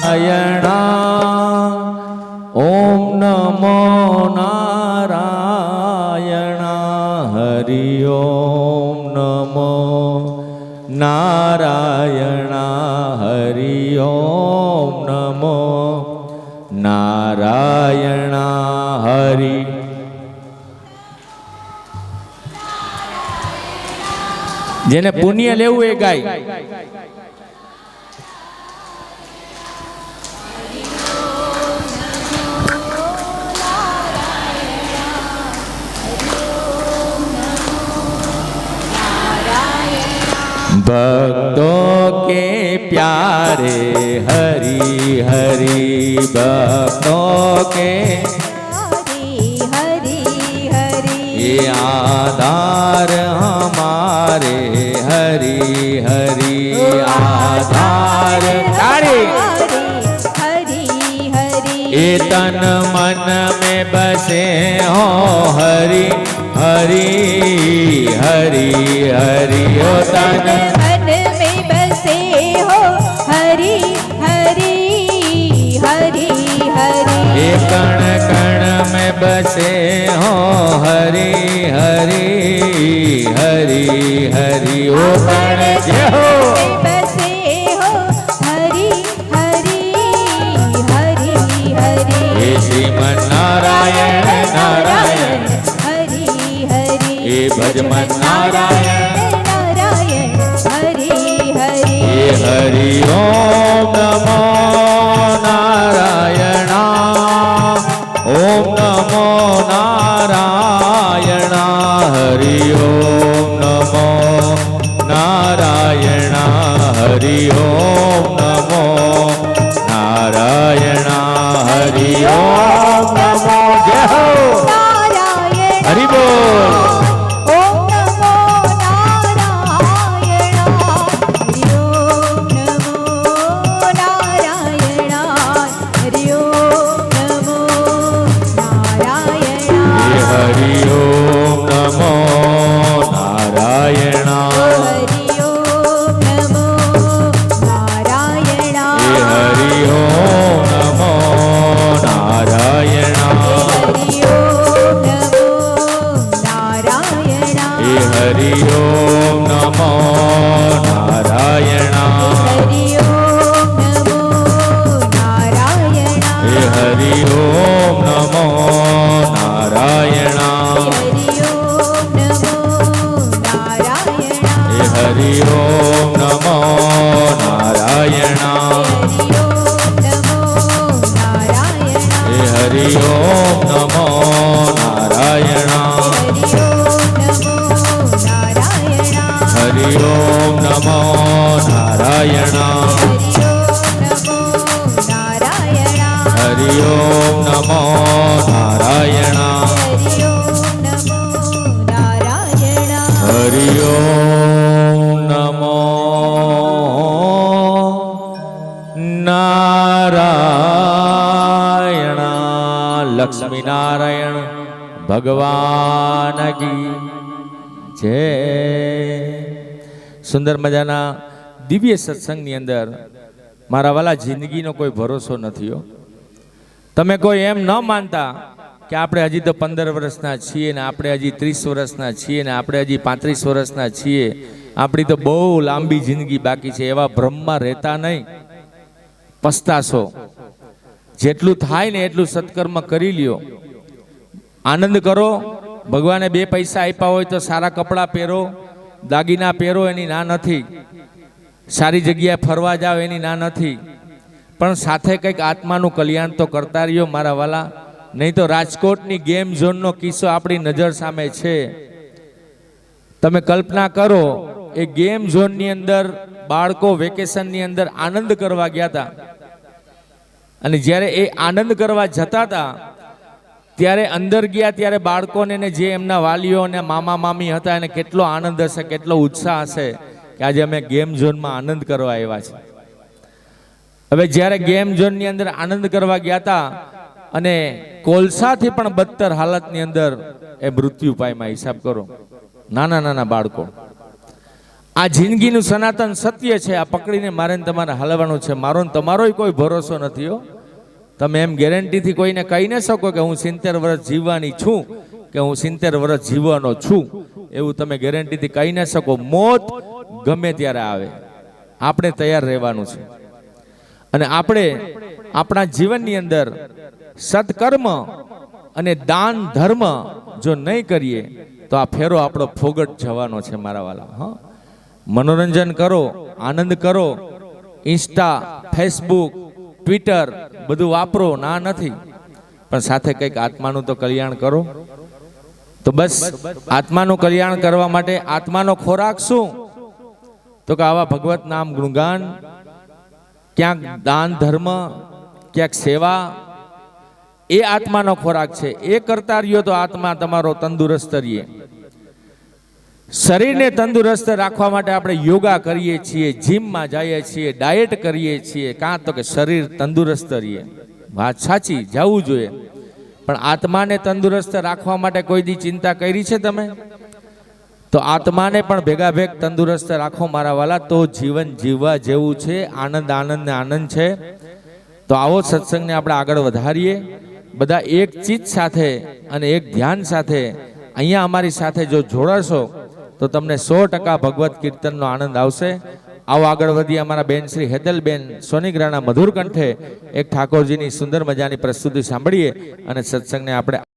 નારાયણા ઓમ નમો નારાયણા હરિ ઓમ નમો નારાયણા હરિ ઓમ નમો નારાયણા હરિ જેને પુણ્ય લેવું એ ગાય. भक्तों के प्यारे हरि हरि भक्तों के हरि हरि। हरि ये आधार हमारे हरि हरि आधार तारे हरि हरि। ये तन मन में बसे हो हरि हरि हरि हरि ओ तन कण कण में बसे हो हरि हरि हरि हरि। ओ कण हो। बसे हो हरि हरि हरि हरि। श्रीमन नारायण नारायण। हरि हरि। हे भजमन नारायण नारायण हरि। हरि हरि ओम नमो હરિ ઓમ નમો નારાયણ હરિ ઓમ Hariom લક્ષ્મીનારાયણ ભગવાન જય. સુંદર મજાના દિવ્ય સત્સંગની અંદર મારા વાલા જિંદગીનો કોઈ ભરોસો નથી તમે કોઈ એમ ન માનતા કે આપણે હજી તો પંદર વર્ષના છીએ ને આપણે હજી ત્રીસ વર્ષના છીએ ને આપણે હજી પાંત્રીસ વર્ષના છીએ. આપણી તો બહુ લાંબી જિંદગી બાકી છે, એવા ભ્રમમાં રહેતા નહીં. પસ્તાશો. જેટલું થાય ને એટલું સત્કર્મ કરી લ્યો. આનંદ કરો. ભગવાને બે પૈસા આપ્યા હોય તો સારા કપડાં પહેરો. દાગીના પહેરો, એની ના નથી. સારી જગ્યાએ ફરવા જાઓ, એની ના નથી. પણ સાથે કંઈક આત્માનું કલ્યાણ તો કરતા રહ્યો મારા વાલા. નહીં તો રાજકોટની ગેમ ઝોનનો કિસ્સો આપણી નજર સામે છે. તમે કલ્પના કરો, એ ગેમ ઝોનની અંદર બાળકો વેકેશનની અંદર આનંદ કરવા ગયા હતા. અને જ્યારે એ આનંદ કરવા જતા હતા, ત્યારે અંદર ગયા, ત્યારે બાળકોને જે એમના વાલીઓ અને મામા, મામી હતા, એને કેટલો આનંદ હશે, કેટલો ઉત્સાહ હશે કે આજે અમે ગેમ ઝોનમાં આનંદ કરવા આવ્યા છે હવે જ્યારે ગેમ ઝોનની અંદર આનંદ કરવા ગયા હતા અને કોલસાથી પણ બદતર હાલતની અંદર એ મૃત્યુ પાયમાં હિસાબ કરો. નાના નાના બાળકો. આ જિંદગીનું સનાતન સત્ય છે, આ પકડીને મારે તમારે હલવાનું છે. મારો ને તમારોય કોઈ ભરોસો નથી, હો. તમે એમ ગેરંટીથી કોઈને કહી ન શકો કે હું સિત્તેર વર્ષ જીવવાની છું, કે હું સિત્તેર વર્ષ જીવવાનો છું. એવું તમે ગેરંટીથી કહી ન શકો. મોત ગમે ત્યારે આવે. આપણે તૈયાર રહેવાનું છે. અને આપણે આપણા જીવનની અંદર સત્કર્મ અને દાન ધર્મ જો નહીં કરીએ, તો આ ફેરો આપણો ફોગટ જવાનો છે મારા વાલા, હા. મનોરંજન કરો, આનંદ કરો. ઇન્સ્ટા ફેસબુક ટ્વિટર બધું વાપરો, ના નથી. પણ સાથે કંઈક આત્માનું તો કલ્યાણ કરો. તો બસ, આત્માનું કલ્યાણ કરવા માટે આત્માનો ખોરાક શું? તો કે આવા ભગવત નામ ગુણગાન, ક્યાંક દાન ધર્મ, ક્યાંક સેવા, એ આત્માનો ખોરાક છે. એ કરતા રહ્યો તો આત્મા તમારો તંદુરસ્ત રહીએ. શરીરને તંદુરસ્ત રાખવા માટે આપણે યોગા કરીએ છીએ, જીમમાં જઈએ છીએ, ડાયટ કરીએ છીએ. કાં તો કે શરીર તંદુરસ્ત રહીએ. વાત સાચી, જવું જોઈએ. પણ આત્માને તંદુરસ્ત રાખવા માટે કોઈ દી ચિંતા કરી છે તમે? તો આત્માને પણ ભેગા ભેગ તંદુરસ્ત રાખો મારા વાલા, તો જીવન જીવવા જેવું છે, આનંદ આનંદ ને આનંદ છે. તો આવો સત્સંગને આપણે આગળ વધારીએ. બધા એક ચિત્ત સાથે અને એક ધ્યાન સાથે અહીંયા અમારી સાથે જો જોડાશો તો તમને સો ટકા ભગવત કીર્તનનો આનંદ આવશે. આવો આગળ વધી અમારા બેન શ્રી હેતલબેન સોનીગ્રાના મધુર કંઠે એક ઠાકોરજીની સુંદર મજાની પ્રસ્તુતિ સાંભળીએ અને સત્સંગને આપણે